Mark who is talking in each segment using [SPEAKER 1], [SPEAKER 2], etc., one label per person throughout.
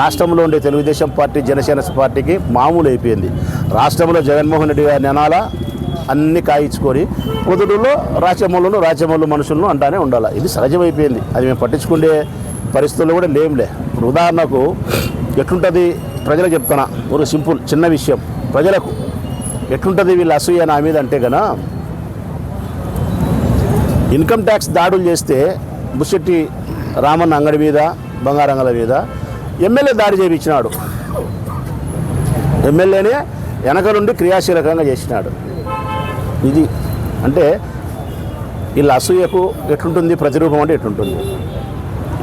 [SPEAKER 1] రాష్ట్రంలో ఉండే తెలుగుదేశం పార్టీ జనసేన పార్టీకి మామూలు అయిపోయింది. రాష్ట్రంలో జగన్మోహన్ రెడ్డి గారి నెనాల అన్ని కాయించుకొని పొదుడులో రాచమల్లును రాచమల్లు మనుషులను అంటానే ఉండాలి. ఇది సహజమైపోయింది. అది మేము పట్టించుకునే పరిస్థితుల్లో కూడా లేంలే ఇప్పుడు ఉదాహరణకు ఎట్లుంటుంది ప్రజలకు చెప్తున్నా. ఒక సింపుల్ చిన్న విషయం. ప్రజలకు ఎట్లుంటుంది వీళ్ళ అసూయ నా మీద అంటే గనా ఇన్కమ్ ట్యాక్స్ దాడులు చేస్తే బుషెట్టి రామన్న అంగడి మీద బంగారంగల మీద ఎమ్మెల్యే దాడి చేయించినాడు. ఎమ్మెల్యేనే వెనక నుండి క్రియాశీలకంగా చేసినాడు. ఇది అంటే వీళ్ళ అసూయకు ఎట్లుంటుంది ప్రతిరూపం అంటే ఎట్లుంటుంది?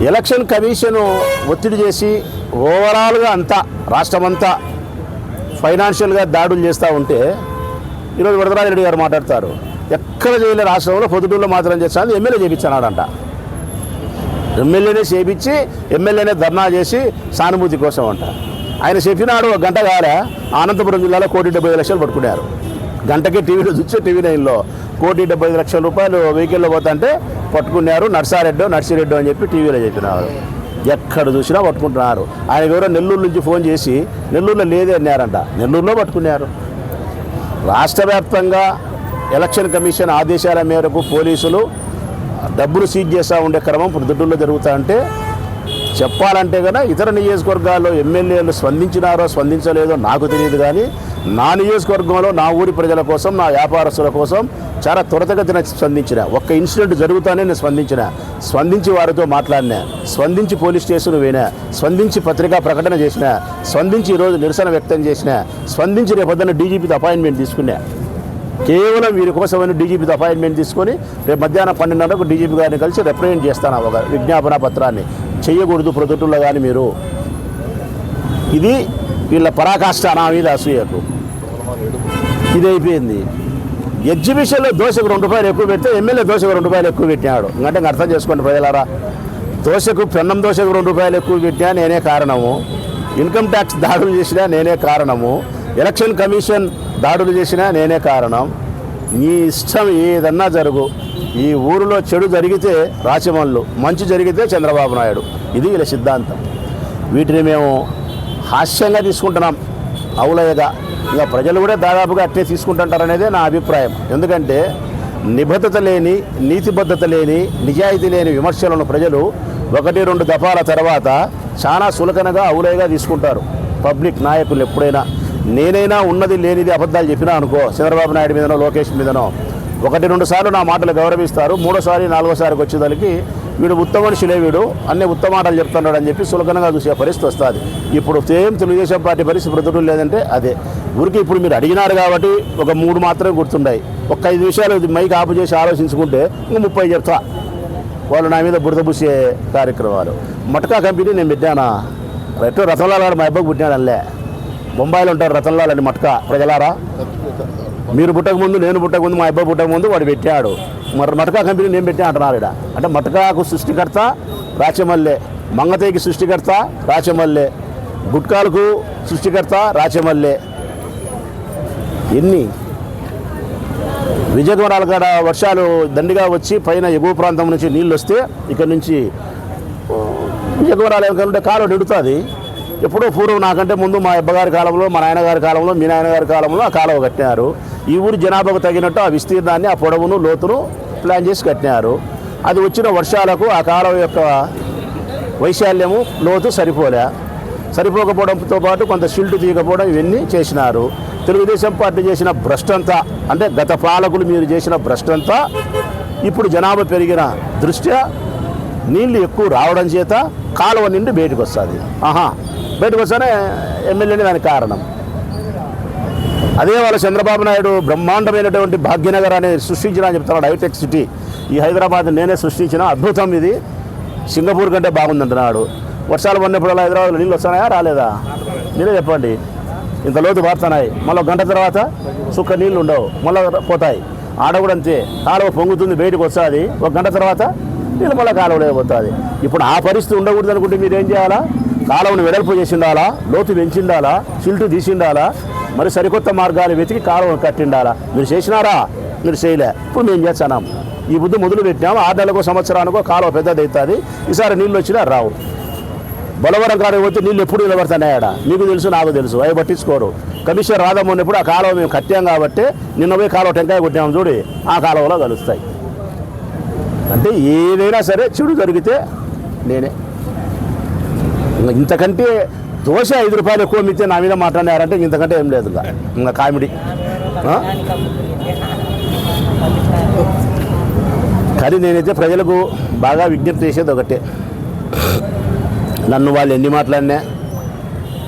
[SPEAKER 1] ఎలక్షన్ కమిషన్ ఒత్తిడి చేసి ఓవరాల్గా అంతా రాష్ట్రమంతా ఫైనాన్షియల్గా దాడులు చేస్తూ ఉంటే ఈరోజు వరదరాజరెడ్డి గారు మాట్లాడతారు. ఎక్కడ చేయలే రాష్ట్రంలో పొద్దుటూరులో మాత్రం చేస్తాను ఎమ్మెల్యే చేయించాడంట ఎమ్మెల్యేనే చేయించి ఎమ్మెల్యేనే ధర్నా చేసి సానుభూతి కోసం అంట. ఆయన చెప్పినాడు ఒక గంట కాలే అనంతపురం జిల్లాలో కోటి డెబ్బై ఐదు లక్షలు పట్టుకున్నారు. గంటకి టీవీలో చూస్తే టీవీ నైన్లో కోటి డెబ్బై ఐదు లక్షల రూపాయలు వెహికల్లో పోతుంటే పట్టుకున్నారు నర్సారెడ్డో నర్సిరెడ్డో అని చెప్పి టీవీలో చెప్పినారు. ఎక్కడ చూసినా పట్టుకుంటున్నారు. ఆయన ఎవరో నెల్లూరు నుంచి ఫోన్ చేసి నెల్లూరులో లేదే అన్నారంట. నెల్లూరులో పట్టుకున్నారు. రాష్ట్ర వ్యాప్తంగా ఎలక్షన్ కమిషన్ ఆదేశాల మేరకు పోలీసులు డబ్బులు సీజ్ చేస్తూ ఉండే క్రమం ప్రొద్దుటూరులో జరుగుతా అంటే చెప్పాలంటే కనుక ఇతర నియోజకవర్గాల్లో ఎమ్మెల్యేలు స్పందించినారో స్పందించలేదో నాకు తెలియదు కానీ నా నియోజకవర్గంలో నా ఊరి ప్రజల కోసం నా వ్యాపారస్తుల కోసం చాలా త్వరతగతిన స్పందించిన. ఒక్క ఇన్సిడెంట్ జరుగుతానే నేను స్పందించిన. స్పందించి వారితో మాట్లాడినా. స్పందించి పోలీస్ స్టేషన్ పోయినా. స్పందించి పత్రికా ప్రకటన చేసిన. స్పందించి ఈరోజు నిరసన వ్యక్తం చేసిన. స్పందించి రేపొద్దున డీజీపీతో అపాయింట్మెంట్ తీసుకున్నా. కేవలం వీరి కోసమని డీజీపీతో అపాయింట్మెంట్ తీసుకొని రేపు మధ్యాహ్నం పన్నెండున్నరకు డీజీపీ గారిని కలిసి రిప్రజెంట్ చేస్తాను ఒక విజ్ఞాపన పత్రాన్ని. చేయకూడదు ప్రొద్దుటూళ్ళలో కానీ మీరు. ఇది వీళ్ళ పరాకాష్ట నా మీద అసూయకు ఇది అయిపోయింది. ఎగ్జిబిషన్లో దోశకు రెండు రూపాయలు ఎక్కువ పెడితే ఎమ్మెల్యే దోశకు రెండు రూపాయలు ఎక్కువ పెట్టినాడు. అంటే అర్థం చేసుకోండి ప్రజలారా. దోశకు పెన్నం దోశకు రెండు రూపాయలు ఎక్కువ పెట్టినా నేనే కారణము. ఇన్కమ్ ట్యాక్స్ దాడులు చేసినా నేనే కారణము. ఎలక్షన్ కమిషన్ దాడులు చేసినా నేనే కారణం. నీ ఇష్టం ఏదన్నా జరుగు. ఈ ఊరిలో చెడు జరిగితే రాచమల్లు మంచి జరిగితే చంద్రబాబు నాయుడు. ఇది వీళ్ళ సిద్ధాంతం. వీటిని మేము హాస్యంగా తీసుకుంటున్నాం. అవులయగా ఇక ప్రజలు కూడా దాదాపుగా అట్టే తీసుకుంటుంటారనేదే నా అభిప్రాయం. ఎందుకంటే నిబద్ధత లేని నీతిబద్ధత లేని నిజాయితీ లేని విమర్శలను ప్రజలు ఒకటి రెండు దఫాల తర్వాత చాలా సులకనగా అవులయగా తీసుకుంటారు. పబ్లిక్ నాయకులు ఎప్పుడైనా నేనైనా ఉన్నది లేనిది అబద్ధాలు చెప్పినా అనుకో చంద్రబాబు నాయుడు మీదనో లోకేష్ మీదనో ఒకటి రెండు సార్లు నా మాటలు గౌరవిస్తారు మూడోసారి నాలుగోసారికి వచ్చేదానికి వీడు ఉత్తమ మనిషిలే వీడు అన్ని ఉత్తమ మాటలు చెప్తున్నాడు అని చెప్పి సులకనంగా చూసే పరిస్థితి వస్తుంది. ఇప్పుడు సేమ్ తెలుగుదేశం పార్టీ పరిస్థితి ప్రతుడు లేదంటే అదే. ఊరికి ఇప్పుడు మీరు అడిగినారు కాబట్టి ఒక మూడు మాత్రమే గుర్తుండాయి ఒక ఐదు విషయాలు ఇది మైక్ ఆపు చేసి ఆలోచించుకుంటే ఇంక ముప్పై చెప్తా. వాళ్ళు నా మీద బురద పూసే కార్యక్రమాలు. మటకా కంపెనీ నేను పెట్టానా? ఎట్టో రతన్లాల్ మా అబ్బాయి పుట్టినాడల్లే. బొంబాయిలో ఉంటారు రతన్లాల్ అని మట్క. ప్రజలారా? మీరు పుట్టక ముందు నేను పుట్టక ముందు మా అబ్బాయి పుట్టక ముందు వాడు పెట్టాడు. మరి మటకా కంపెనీ నేను పెట్టా అంటున్నారు ఈడ. అంటే మటకాకు సృష్టికర్త రాచమల్లె మంగతేకి సృష్టికర్త రాచమల్లె గుట్కాలకు సృష్టికర్త రాచమల్లె. ఎన్ని? విజయకుమారాల కాడ వర్షాలు దండిగా వచ్చి పైన ఎగువ ప్రాంతం నుంచి నీళ్ళు వస్తే ఇక్కడ నుంచి విజయకుమారాల వెనకాల కాలు నిడుతుంది. ఎప్పుడో పూర్వం నాకంటే ముందు మా అబ్బగారి కాలంలో మా నాయనగారి కాలంలో మీ నాయనగారి కాలంలో ఆ కాలువ కట్టినారు. ఈ ఊరు జనాభాకు తగినట్టు ఆ విస్తీర్ణాన్ని ఆ పొడవును లోతును ప్లాన్ చేసి కట్టినారు. అది వచ్చిన వర్షాలకు ఆ కాలువ యొక్క వైశాల్యము లోతు సరిపోలే. సరిపోకపోవడంతో పాటు కొంత షిల్ట్ తీయకపోవడం ఇవన్నీ చేసినారు. తెలుగుదేశం పార్టీ చేసిన భ్రష్టంతా అంటే గత పాలకులు మీరు చేసిన భ్రష్టంతా ఇప్పుడు జనాభా పెరిగిన దృష్ట్యా నీళ్ళు ఎక్కువ రావడం చేత కాలువ నిండి బయటకు వస్తుంది ఆహా బయటకు వస్తేనే ఎమ్మెల్యేని దానికి కారణం. అదే వాళ్ళ చంద్రబాబు నాయుడు బ్రహ్మాండమైనటువంటి భాగ్యనగరాన్ని సృష్టించిన అని చెప్తున్నాడు హైటెక్ సిటీ. ఈ హైదరాబాద్ నేనే సృష్టించిన అద్భుతం ఇది. సింగపూర్ కంటే బాగుందంటున్నాడు వర్షాలు పడినప్పుడు హైదరాబాద్లో నీళ్ళు వస్తున్నాయా రాలేదా? మీరే చెప్పండి. ఇంత లోతు పారుతున్నాయి. మళ్ళీ ఒక గంట తర్వాత సుక్క నీళ్ళు ఉండవు. మళ్ళీ పోతాయి. ఆడ కూడా అంతే. కాలువ పొంగుతుంది బయటకు వస్తుంది. ఒక గంట తర్వాత నీళ్ళు మళ్ళీ కాలువలో పోతుంది ఇప్పుడు ఆ పరిస్థితి ఉండకూడదు అనుకుంటే మీరు ఏం చేయాలా? కాలువను వెడల్పు చేసిండాలా? లోతు పెంచిండాలా? సిల్టు తీసిండాలా? మరి సరికొత్త మార్గాలు వెతికి కాలువను కట్టిండాలా? మీరు చేసినారా? మీరు చేయలే. ఇప్పుడు మేము చేస్తున్నాం ఈ బుద్ధి మొదలు పెట్టినాము ఆరు నెలలకు సంవత్సరానికో కాలువ పెద్దది అవుతుంది. ఈసారి నీళ్ళు వచ్చినా రావు. బలవరం కాడికి పోతే నీళ్ళు ఎప్పుడు నిలబడుతున్నాయాడ మీకు తెలుసు నాకు తెలుసు. అవి పట్టించుకోరు. కమిషన్ రాదమ్మన్నప్పుడు ఆ కాలువ మేము కట్టాం కాబట్టి నిన్న పోయి కాలువ టెంకాయ కొట్టాము చూడి. ఆ కాలువలో కలుస్తాయి. అంటే ఏదైనా సరే చెడు జరిగితే నేనే. ఇంతకంటే దోశ ఐదు రూపాయలు ఎక్కువ మిత్తే నా మీద మాట్లాడారంటే ఇంతకంటే ఏం లేదు ఇంకా. ఇంకా కామెడీ. కానీ నేనైతే ప్రజలకు బాగా విజ్ఞప్తి చేసేది ఒకటే. నన్ను వాళ్ళు ఎన్ని మాట్లాడినా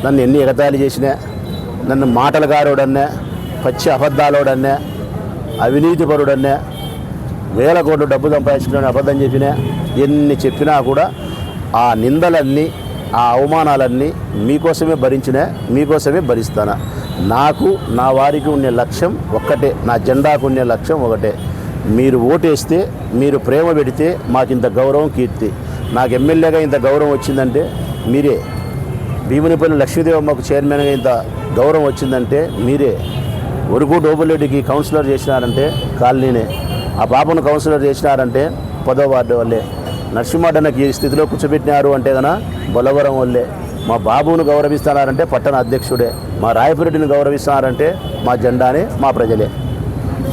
[SPEAKER 1] నన్ను ఎన్ని ఎగతాళి చేసినా నన్ను మాటలగారోడన్నా పచ్చి అబద్ధాలోడన్నా అవినీతిపరుడన్నా వేల కోట్లు డబ్బు సంపాదించుకుని అబద్ధం చెప్పినా ఎన్ని చెప్పినా కూడా ఆ నిందలన్నీ ఆ అవమానాలన్నీ మీకోసమే భరించినా మీకోసమే భరిస్తాను. నాకు నా వారికి ఉండే లక్ష్యం ఒక్కటే నా జెండాకు ఉండే లక్ష్యం ఒకటే. మీరు ఓటేస్తే మీరు ప్రేమ పెడితే మాకు ఇంత గౌరవం కీర్తి. నాకు ఎమ్మెల్యేగా ఇంత గౌరవం వచ్చిందంటే మీరే. భీమునిపల్లి లక్ష్మీదేవమ్మకు చైర్మన్గా ఇంత గౌరవం వచ్చిందంటే మీరే. ఒరుగు డోబులెడ్డికి కౌన్సిలర్ చేసినారంటే కాలనీనే. ఆ పాపను కౌన్సిలర్ చేసినారంటే పదో వార్డు వల్లే. నరసింహడ్డనకి ఈ స్థితిలో కూర్చోబెట్టినారు అంటే గన బొలవరం వల్లే. మా బాబును గౌరవిస్తున్నారంటే పట్టణ అధ్యక్షుడే. మా రాయపురెడ్డిని గౌరవిస్తున్నారంటే మా జెండానే మా ప్రజలే.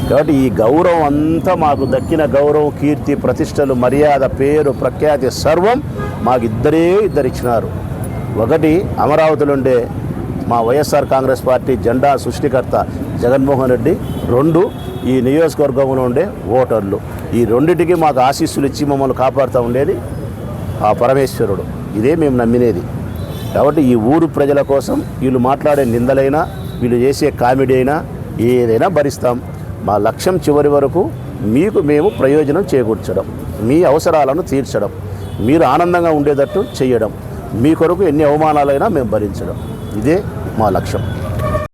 [SPEAKER 1] కాబట్టి ఈ గౌరవం అంతా మాకు దక్కిన గౌరవం కీర్తి ప్రతిష్టలు మర్యాద పేరు ప్రఖ్యాతి సర్వం మాకు ఇద్దరే ఇద్దరు ఇచ్చినారు ఒకటి అమరావతిలోండే మా వైఎస్ఆర్ కాంగ్రెస్ పార్టీ జెండా సృష్టికర్త జగన్మోహన్ రెడ్డి. రెండు ఈ నియోజకవర్గంలో ఉండే ఓటర్లు. ఈ రెండింటికి మాకు ఆశీస్సులు ఇచ్చి మమ్మల్ని కాపాడుతూ ఉండేది ఆ పరమేశ్వరుడు. ఇదే మేము నమ్మినేది. కాబట్టి ఈ ఊరు ప్రజల కోసం వీళ్ళు మాట్లాడే నిందలైనా వీళ్ళు చేసే కామెడీ అయినా ఏదైనా భరిస్తాం. మా లక్ష్యం చివరి వరకు మీకు మేము ప్రయోజనం చేకూర్చడం మీ అవసరాలను తీర్చడం మీరు ఆనందంగా ఉండేటట్టు చేయడం మీ కొరకు ఎన్ని అవమానాలైనా మేము భరించడం. ఇదే మా లక్ష్యం.